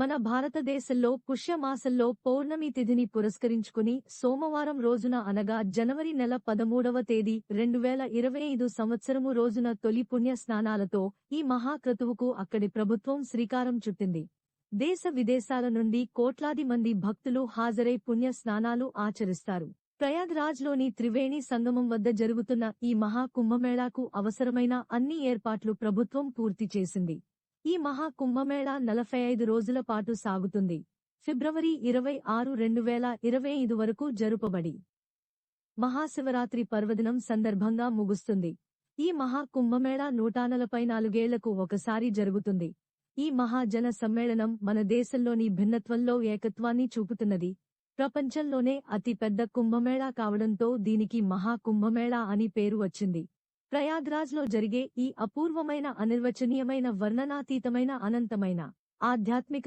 మన భారతదేశంలో పుష్యమాసంలో పౌర్ణమి తిథిని పురస్కరించుకుని సోమవారం రోజున అనగా జనవరి నెల పదమూడవ తేదీ రెండు వేల ఇరవై ఐదు సంవత్సరము రోజున తొలి పుణ్య స్నానాలతో ఈ మహాక్రతువుకు అక్కడి ప్రభుత్వం శ్రీకారం చుట్టింది. దేశ విదేశాల నుండి కోట్లాది మంది భక్తులు హాజరై పుణ్య స్నానాలు ఆచరిస్తారు. ప్రయాగ్రాజ్లోని త్రివేణి సంగమం వద్ద జరుగుతున్న ఈ మహా కుంభమేళాకు అవసరమైన అన్ని ఏర్పాట్లు ప్రభుత్వం పూర్తి చేసింది. ఈ మహా కుంభమేళా నలభై ఐదు రోజుల పాటు సాగుతుంది. ఫిబ్రవరి ఇరవై ఆరు రెండు వేల ఇరవై ఐదు వరకు జరుపబడి. మహాశివరాత్రి పర్వదినం సందర్భంగా ముగుస్తుంది. ఈ మహా కుంభమేళా నూట నలభై నాలుగేళ్ళకు ఒకసారి జరుగుతుంది. ఈ మహాజన సమ్మేళనం మన దేశంలోని భిన్నత్వంలో ఏకత్వాన్ని చూపుతున్నది. ప్రపంచంలోనే అతి పెద్ద కుంభమేళా కావడంతో దీనికి మహా కుంభమేళా అని పేరు వచ్చింది. ప్రయాగ్రాజ్లో జరిగే ఈ అపూర్వమైన అనిర్వచనీయమైన వర్ణనాతీతమైన అనంతమైన ఆధ్యాత్మిక